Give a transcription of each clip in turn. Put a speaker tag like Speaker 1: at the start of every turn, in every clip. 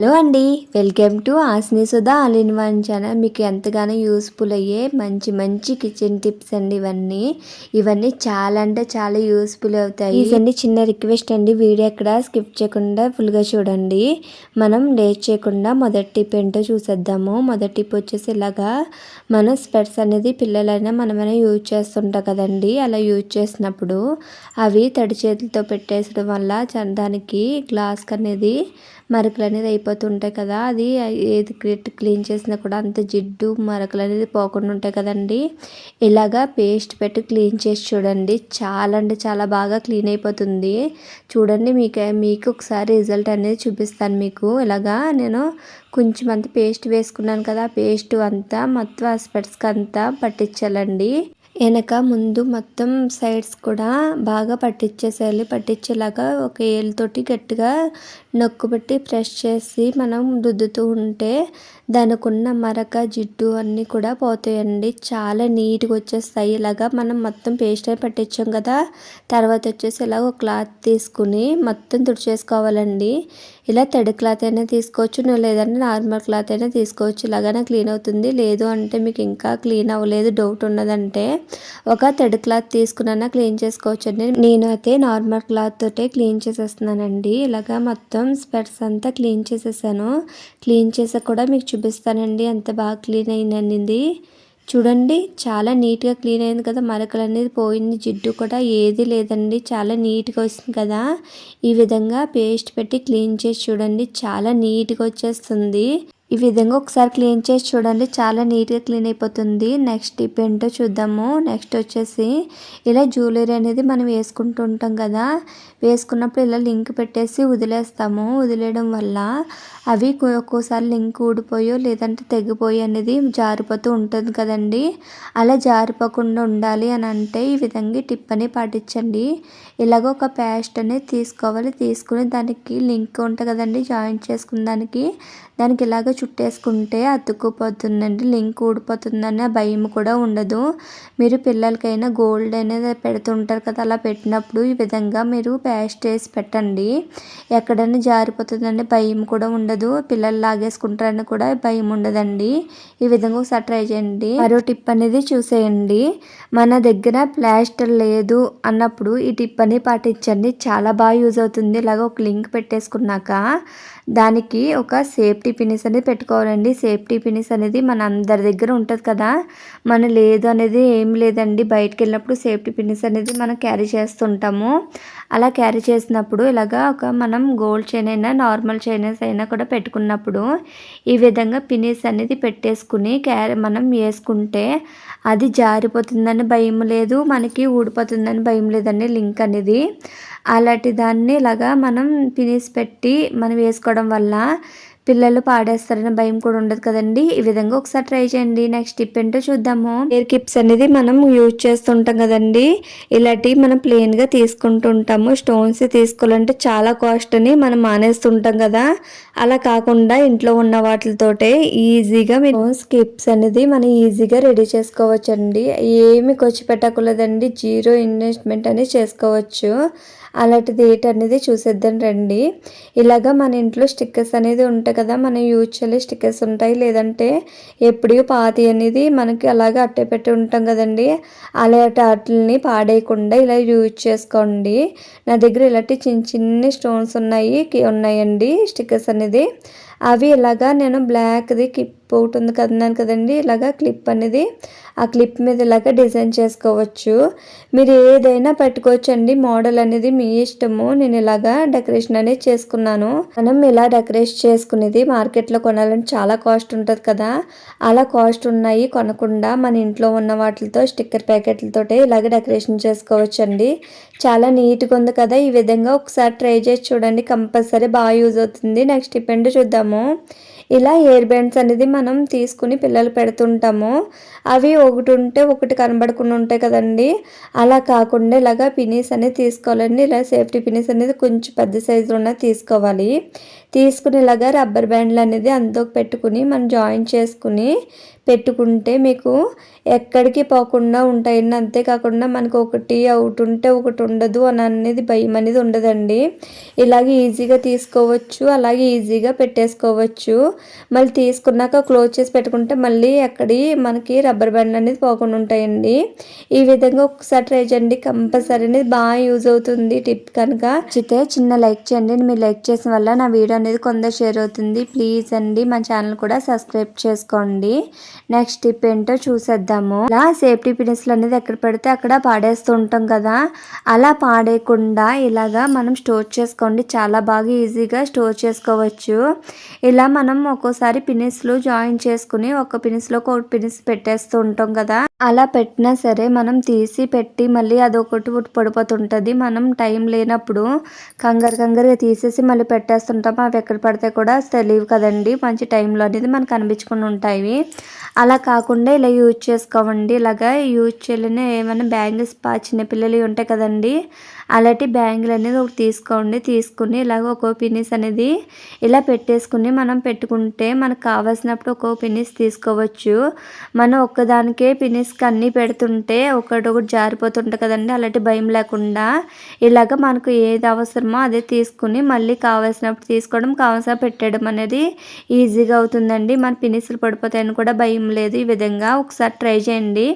Speaker 1: Hello అండి welcome to ఆస్ని Sudha all in one channel. మీకు ఎంతగానో యూస్ఫుల్ అయ్యే మంచి మంచి కిచెన్ టిప్స్ అండి ఇవన్నీ. ఇవన్నీ చాలా అంటే చాలా యూస్ఫుల్ అవుతాయి. ఇవన్నీ చిన్న రిక్వెస్ట్ అండి వీడియో ఎక్కడ స్కిప్ చేయకుండా ఫుల్గా చూడండి. మనం లేట్ చేయకుండా మొదటి టిప్ ఏంటో చూసేద్దాము. మొదటి టిప్ వచ్చేసి ఇలాగా మనం స్పెట్స్ అనేది పిల్లలైనా మనమైనా యూజ్ చేస్తుంటాం కదండి. అలా యూజ్ చేసినప్పుడు అవి తడి చేతులతో పెట్టేసడం వల్ల దానికి గ్లాస్ అనేది మరకలు అనేది అయిపోతుంటాయి కదా అది ఏది క్లీన్ చేసినా కూడా అంత జిడ్డు మరకలు అనేది పోకుండా ఉంటాయి కదండి. ఇలాగా పేస్ట్ పెట్టి క్లీన్ చేసి చూడండి. చాలా అంటే చాలా బాగా క్లీన్ అయిపోతుంది. చూడండి మీకు మీకు ఒకసారి రిజల్ట్ అనేది చూపిస్తాను మీకు. ఇలాగా నేను కొంచెం అంత పేస్ట్ వేసుకున్నాను కదా పేస్ట్ అంతా మొత్తం ఆ స్పెట్స్కి అంతా పట్టించాలండి. వెనక ముందు మొత్తం సైడ్స్ కూడా బాగా పట్టించేసేయాలి పట్టించేలాగా ఒక ఏలుతోటి గట్టిగా నొక్కు పెట్టి ప్రెస్ చేసి మనం రుద్దుతూ ఉంటే దానికి ఉన్న మరక జిడ్డు అన్నీ కూడా పోతాయండి. చాలా నీట్గా వచ్చేస్తాయి. ఇలాగా మనం మొత్తం పేస్ట్ అయి పట్టించాం కదా తర్వాత వచ్చేసి ఇలా ఒక క్లాత్ తీసుకుని మొత్తం తుడిచేసుకోవాలండి. ఇలా తడి క్లాత్ అయినా తీసుకోవచ్చు నువ్వు లేదంటే నార్మల్ క్లాత్ అయినా తీసుకోవచ్చు. ఇలాగైనా క్లీన్ అవుతుంది. లేదు అంటే మీకు ఇంకా క్లీన్ అవ్వలేదు డౌట్ ఉన్నదంటే ఒక థర్డ్ క్లాత్ తీసుకున్నా క్లీన్ చేసుకోవచ్చు అండి. నేను అయితే నార్మల్ క్లాత్ తోటే క్లీన్ చేసేస్తున్నానండి. ఇలాగా మొత్తం స్పెట్స్ అంతా క్లీన్ చేసేసాను. క్లీన్ చేసాక కూడా మీకు చూపిస్తానండి. ఎంత బాగా క్లీన్ అయిందండి చూడండి చాలా నీట్గా క్లీన్ అయింది కదా. మరకలు అనేది పోయింది. జిడ్డు కూడా ఏది లేదండి. చాలా నీట్గా వస్తుంది కదా. ఈ విధంగా పేస్ట్ పెట్టి క్లీన్ చేసి చూడండి. చాలా నీట్గా వచ్చేస్తుంది. ఈ విధంగా ఒకసారి క్లీన్ చేసి చూడండి. చాలా నీట్గా క్లీన్ అయిపోతుంది. నెక్స్ట్ టిప్ ఏంటో చూద్దాము. నెక్స్ట్ వచ్చేసి ఇలా జ్యువెలరీ అనేది మనం వేసుకుంటూ ఉంటాం కదా. వేసుకున్నప్పుడు ఇలా లింక్ పెట్టేసి వదిలేస్తాము. వదిలేయడం వల్ల అవి ఒక్కోసారి లింక్ ఊడిపోయో లేదంటే తెగిపోయి అనేది జారిపోతూ ఉంటుంది కదండి. అలా జారిపోకుండా ఉండాలి అని అంటే ఈ విధంగా టిప్ అని పాటించండి. ఇలాగ ఒక పేస్ట్ అనేది తీసుకోవాలి. తీసుకుని దానికి లింక్ ఉంటుంది కదండి. జాయిన్ చేసుకున్న దానికి. దానికి ఇలాగ చుట్టేసుకుంటే అతుక్కుపోతుందండి లింక్ ఊడిపోతుందనే భయం కూడా ఉండదు. మీరు పిల్లలకైనా గోల్డ్ అనేది పెడుతుంటారు కదా అలా పెట్టినప్పుడు ఈ విధంగా మీరు పేస్ట్ వేసి పెట్టండి. ఎక్కడైనా జారిపోతుందని భయం కూడా ఉండదు. పిల్లలు లాగేసుకుంటారని కూడా భయం ఉండదండి. ఈ విధంగా ఒకసారి ట్రై చేయండి. మరో టిప్ అనేది చూసేయండి. మన దగ్గర ప్లాస్టర్ లేదు అన్నప్పుడు ఈ టిప్ అని పాటించండి. చాలా బాగా యూజ్ అవుతుంది. ఇలాగ ఒక లింక్ పెట్టేసుకున్నాక దానికి ఒక సేఫ్టీ పినిస్ అనేది పెట్టుకోవాలండి. సేఫ్టీ పినిస్ అనేది మన అందరి దగ్గర ఉంటుంది కదా. మన లేదు అనేది ఏం లేదండి. బయటకు వెళ్ళినప్పుడు సేఫ్టీ పినిస్ అనేది మనం క్యారీ చేస్తుంటాము. అలా క్యారీ చేసినప్పుడు ఇలాగా ఒక మనం గోల్డ్ చైన్ అయినా నార్మల్ చైనస్ అయినా కూడా పెట్టుకున్నప్పుడు ఈ విధంగా పినిస్ అనేది పెట్టేసుకుని క్యారీ మనం వేసుకుంటే అది జారిపోతుందని భయం లేదు. మనకి ఊడిపోతుందని భయం లేదండి లింక్ అనేది. అలాంటి దాన్ని ఇలాగా మనం పినిస్ పెట్టి మనం వేసుకోవడం వల్ల పిల్లలు పాడేస్తారనే భయం కూడా ఉండదు కదండి. ఈ విధంగా ఒకసారి ట్రై చేయండి. నెక్స్ట్ టిప్ ఏంటో చూద్దాము. హెయిర్ కిప్స్ అనేది మనం యూజ్ చేస్తుంటాం కదండి. ఇలాంటివి మనం ప్లెయిన్గా తీసుకుంటుంటాము స్టోన్స్ తీసుకోవాలంటే చాలా కాస్ట్ అని మనం మానేస్తుంటాం కదా. అలా కాకుండా ఇంట్లో ఉన్న వాటితోటే ఈజీగా స్టోన్స్ కిప్స్ అనేది మనం ఈజీగా రెడీ చేసుకోవచ్చండి. ఏమి ఖర్చు పెట్టకూడదండి. జీరో ఇన్వెస్ట్మెంట్ అనేది చేసుకోవచ్చు. అలాంటిది ఏంటనేది చూసేద్దాం రండి. ఇలాగా మన ఇంట్లో స్టిక్కర్స్ అనేది ఉంటాయి కదా మనం యూజ్ చేయలే స్టిక్కర్స్ ఉంటాయి. లేదంటే ఎప్పుడూ పాతి అనేది మనకి అలాగే అట్టే పెట్టి ఉంటాం కదండి. అలాంటి వాటిని పాడేయకుండా ఇలా యూజ్ చేసుకోండి. నా దగ్గర ఇలాంటి చిన్న చిన్ని స్టోన్స్ ఉన్నాయి ఉన్నాయండి స్టిక్కర్స్ అనేది. అవి ఇలాగా నేను బ్లాక్ది క్లిప్ ఒకటి ఉంది కదన్నాను కదండి ఇలాగా క్లిప్ అనేది ఆ క్లిప్ మీద ఇలాగా డిజైన్ చేసుకోవచ్చు. మీరు ఏదైనా పెట్టుకోవచ్చు అండి మోడల్ అనేది మీ ఇష్టము నేను ఇలాగా డెకరేషన్ అనేది చేసుకున్నాను. మనం ఇలా డెకరేట్ చేసుకునేది మార్కెట్లో కొనాలని చాలా కాస్ట్ ఉంటుంది కదా. అలా కాస్ట్ ఉన్నాయి కొనకుండా మన ఇంట్లో ఉన్న వాటితో స్టిక్కర్ ప్యాకెట్లతోటే ఇలాగ డెకరేషన్ చేసుకోవచ్చు అండి చాలా నీట్గా ఉంది కదా ఈ విధంగా ఒకసారి ట్రై చేసి చూడండి కంపల్సరీ బాగా యూజ్ అవుతుంది. నెక్స్ట్ డిపెండ్ చూద్దాము. ఇలా ఇయర్ బ్యాండ్స్ అనేది మనం తీసుకుని పిల్లలు పెడుతుంటాము. అవి ఒకటి ఉంటే ఒకటి కనబడకుండా ఉంటాయి కదండి. అలా కాకుండా ఇలాగా పినీస్ అనేది తీసుకోవాలండి. ఇలా సేఫ్టీ పినీస్ అనేది కొంచెం పెద్ద సైజులో ఉన్న తీసుకోవాలి. తీసుకునేలాగా రబ్బర్ బ్యాండ్లు అనేది అందులో పెట్టుకుని మనం జాయిన్ చేసుకుని పెట్టుకుంటే మీకు ఎక్కడికి పోకుండా ఉంటాయండి అంతేకాకుండా మనకు ఒకటి అవుట్ ఉంటే ఒకటి ఉండదు అని అనేది భయం అనేది ఉండదండి. ఇలాగే ఈజీగా తీసుకోవచ్చు అలాగే ఈజీగా పెట్టేసుకోవచ్చు. మళ్ళీ తీసుకున్నాక క్లోజ్ చేసి పెట్టుకుంటే మళ్ళీ ఎక్కడి మనకి రబ్బర్ బ్యాండ్ అనేది పోకుండా ఉంటాయండి. ఈ విధంగా ఒకసారి ట్రై చేయండి. కంపల్సరీ అనేది బాగా యూజ్ అవుతుంది టిప్ కనుక. నచ్చితే చిన్న లైక్ చేయండి. మీరు లైక్ చేసిన వల్ల నా వీడియో అనేది కొందరు షేర్ అవుతుంది. ప్లీజ్ అండి మా ఛానల్ కూడా సబ్స్క్రైబ్ చేసుకోండి. నెక్స్ట్ టిప్ ఏంటో చూసేద్దాము. ఇలా సేఫ్టీ పినిస్లు అనేది ఎక్కడ పెడితే అక్కడ పాడేస్తూ ఉంటాం కదా. అలా పాడేయకుండా ఇలాగా మనం స్టోర్ చేసుకోండి. చాలా బాగా ఈజీగా స్టోర్ చేసుకోవచ్చు. ఇలా మనం ఒక్కోసారి పినిస్లు జాయిన్ చేసుకుని ఒక పినిస్లో ఒక పినిస్ పెట్టేస్తూ ఉంటాం కదా. అలా పెట్టినా సరే మనం తీసి పెట్టి మళ్ళీ అదొకటి పడిపోతుంటుంది. మనం టైం లేనప్పుడు కంగారు కంగారుగా తీసేసి మళ్ళీ పెట్టేస్తుంటాం. అవి ఎక్కడ పడితే కూడా తెలియవు కదండి. మంచి టైంలో అనేది మనకు అనిపించుకుని ఉంటాయి. అలా కాకుండా ఇలా యూజ్ చేసుకోవండి. ఇలాగా యూజ్ చేయలేని ఏమైనా బ్యాంగిల్స్ పా చిన్నపిల్లలు ఉంటాయి కదండి అలాంటి బ్యాంగిల్ అనేది ఒకటి తీసుకోండి. తీసుకుని ఇలాగ ఒక్కో పిన్నిస్ అనేది ఇలా పెట్టేసుకుని మనం పెట్టుకుంటే మనకు కావాల్సినప్పుడు ఒక్కో పిన్నిస్ తీసుకోవచ్చు. మనం ఒక్కదానికే పిన్నిస్కి అన్నీ పెడుతుంటే ఒకటి ఒకటి జారిపోతుంటాయి కదండి. అలాంటి భయం లేకుండా ఇలాగ మనకు ఏది అవసరమో అదే తీసుకుని మళ్ళీ కావాల్సినప్పుడు తీసుకోవడం కావాల్సిన పెట్టడం అనేది ఈజీగా అవుతుందండి. మన పిన్నిస్లు పడిపోతాయని కూడా భయం లేదు. ఈ విధంగా ఒకసారి ట్రై చేయండి.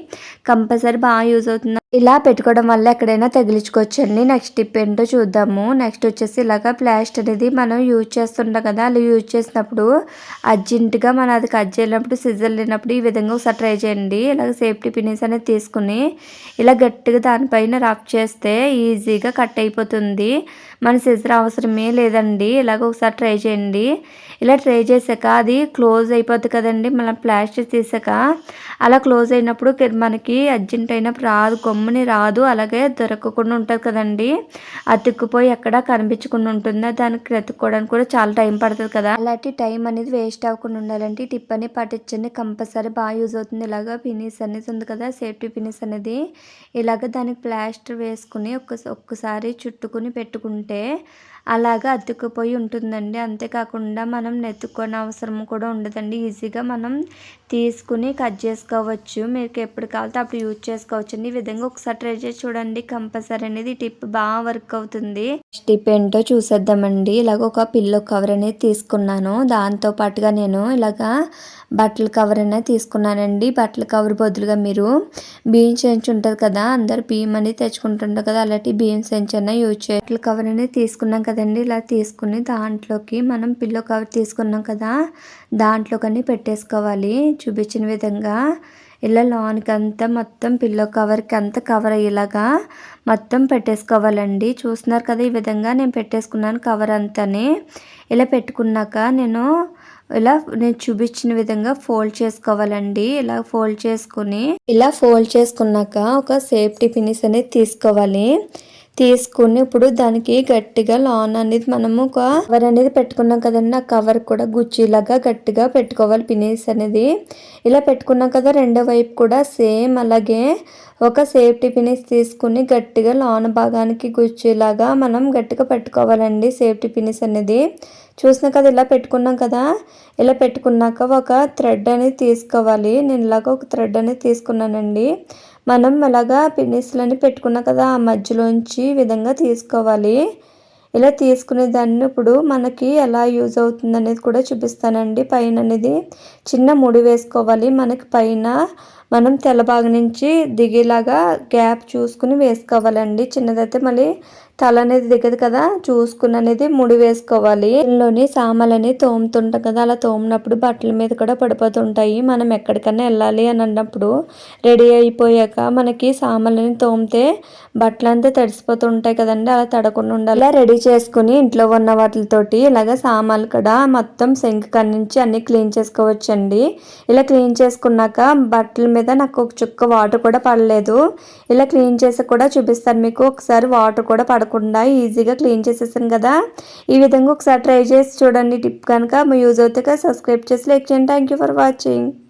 Speaker 1: కంపల్సరీ బాగా యూజ్ అవుతుంది. ఇలా పెట్టుకోవడం వల్ల ఎక్కడైనా తగిలించుకోవచ్చండి. నెక్స్ట్ టిప్ ఏంటో చూద్దాము. నెక్స్ట్ వచ్చేసి ఇలాగ ప్లాస్ట్ అనేది మనం యూజ్ చేస్తుంటాం కదా అలా యూజ్ చేసినప్పుడు అర్జెంటుగా మనం అది కట్ చేయనప్పుడు సిజర్ లేనప్పుడు ఈ విధంగా ఒకసారి ట్రై చేయండి. ఇలాగ సేఫ్టీ పినిస్ అనేది తీసుకుని ఇలా గట్టిగా దానిపైన రఫ్ చేస్తే ఈజీగా కట్ అయిపోతుంది. మన సిజర్ అవసరమే లేదండి. ఇలాగ ఒకసారి ట్రై చేయండి. ఇలా ట్రై చేసాక అది క్లోజ్ అయిపోద్ది కదండి. మనం ప్లాస్టిక్ తీసాక అలా క్లోజ్ అయినప్పుడు మనకి అర్జెంట్ అయినప్పుడు రాదు గమ్ముని రాదు. అలాగే దొరకకుండా ఉంటుంది కదండి. అతుక్కుపోయి ఎక్కడ కనిపించకుండా ఉంటుంది. దానికి వెతుక్కోవడానికి కూడా చాలా టైం పడుతుంది కదా. అలాంటి టైం అనేది వేస్ట్ అవ్వకుండా ఉండాలంటే టిప్ అని పాటించండి. కంపల్సరీ బాగా యూజ్ అవుతుంది. ఇలాగ ఫినిష్ అనేది ఉంది కదా సేఫ్టీ ఫినిష్ అనేది. ఇలాగ దానికి ప్లాస్టర్ వేసుకుని ఒక్క ఒక్కసారి చుట్టుకుని పెట్టుకుంటే అలాగా అతుక్కుపోయి ఉంటుందండి. అంతేకాకుండా మనం నెత్తుకొని అవసరం కూడా ఉండదండి. ఈజీగా మనం తీసుకుని కట్ చేసుకోవచ్చు. మీకు ఎప్పుడు కావాలంటే అప్పుడు యూజ్ చేసుకోవచ్చు అండి ఈ విధంగా ఒకసారి ట్రై చేసి చూడండి. కంపల్సరీ అనేది టిప్ బాగా వర్క్ అవుతుంది. టిప్ ఏంటో చూసేద్దామండి. ఇలాగ ఒక పిల్లో కవర్ అనేది తీసుకున్నాను. దాంతో పాటుగా నేను ఇలాగా బట్టల కవర్ అనేది తీసుకున్నానండి. బట్టల కవర్ బదులుగా మీరు బియ్యం సెంచు ఉంటుంది కదా అందరు బియ్యం అనేది తెచ్చుకుంటుంటారు కదా అలాంటి బియ్యం సెంచు అన్న యూజ్ చేయాలి కవర్ అనేది తీసుకున్నాం కదండి. ఇలా తీసుకుని దాంట్లోకి మనం పిల్లో కవర్ తీసుకున్నాం కదా దాంట్లోకని పెట్టేసుకోవాలి. చూపించిన విధంగా ఇలా లోనికి అంతా మొత్తం పిల్లో కవర్కి అంతా కవర్ అయ్యేలాగా మొత్తం పెట్టేసుకోవాలండి. చూస్తున్నారు కదా ఈ విధంగా నేను పెట్టేసుకున్నాను కవర్ అంతానే. ఇలా పెట్టుకున్నాక నేను ఇలా నేను చూపించిన విధంగా ఫోల్డ్ చేసుకోవాలండి. ఇలా ఫోల్డ్ చేసుకుని ఇలా ఫోల్డ్ చేసుకున్నాక ఒక సేఫ్టీ పినిస్ అనేది తీసుకోవాలి. తీసుకుని ఇప్పుడు దానికి గట్టిగా లాన్ అనేది మనము ఒక కవర్ అనేది పెట్టుకున్నాం కదండి. ఆ కవర్ కూడా గుచ్చిలాగా గట్టిగా పెట్టుకోవాలి పినిస్ అనేది. ఇలా పెట్టుకున్నాం కదా రెండో వైపు కూడా సేమ్ అలాగే ఒక సేఫ్టీ పినీస్ తీసుకుని గట్టిగా లోన భాగానికి గుచ్చేలాగా మనం గట్టిగా పెట్టుకోవాలండి సేఫ్టీ పినీస్ అనేది. చూసిన కదా ఇలా పెట్టుకున్నాం కదా. ఇలా పెట్టుకున్నాక ఒక థ్రెడ్ అనేది తీసుకోవాలి. నేను ఇలాగ ఒక థ్రెడ్ అనేది తీసుకున్నానండి. మనం అలాగా పినిస్లని పెట్టుకున్నాం కదా ఆ మధ్యలోంచి విధంగా తీసుకోవాలి. ఇలా తీసుకునే దాన్ని ఇప్పుడు మనకి ఎలా యూజ్ అవుతుంది అనేది కూడా చూపిస్తానండి. పైన అనేది చిన్న ముడి వేసుకోవాలి. మనకి పైన మనం తెల్లబాగ నుంచి దిగేలాగా గ్యాప్ చూసుకుని వేసుకోవాలండి. చిన్నదైతే మళ్ళీ తల అనేది దిగదు కదా చూసుకుని అనేది ముడి వేసుకోవాలి. ఇందులోని సామాన్లు అనేది తోముతుంటాం కదా అలా తోమినప్పుడు బట్టల మీద కూడా పడిపోతుంటాయి. మనం ఎక్కడికన్నా వెళ్ళాలి అని అన్నప్పుడు రెడీ అయిపోయాక మనకి సామాన్లని తోమితే బట్టలు అంతా తడిసిపోతుంటాయి కదండి అలా తడకుండా ఉండాలి. రెడీ చేసుకుని ఇంట్లో ఉన్న వాటితోటి ఇలాగ సామాన్లు కూడా మొత్తం సింక్ నుంచి అన్ని క్లీన్ చేసుకోవచ్చండి. ఇలా క్లీన్ చేసుకున్నాక బట్టల మీద నాకు ఒక చుక్క వాటర్ కూడా పడలేదు. ఇలా క్లీన్ చేసి కూడా చూపిస్తాను. మీకు ఒకసారి వాటర్ కూడా పడకుండా ఈజీగా క్లీన్ చేసేసాను కదా. ఈ విధంగా ఒకసారి ట్రై చేసి చూడండి. టిప్ కనుక యూజ్ అవుతాయి సబ్స్క్రైబ్ చేసి లైక్ చేయండి. Thank for watching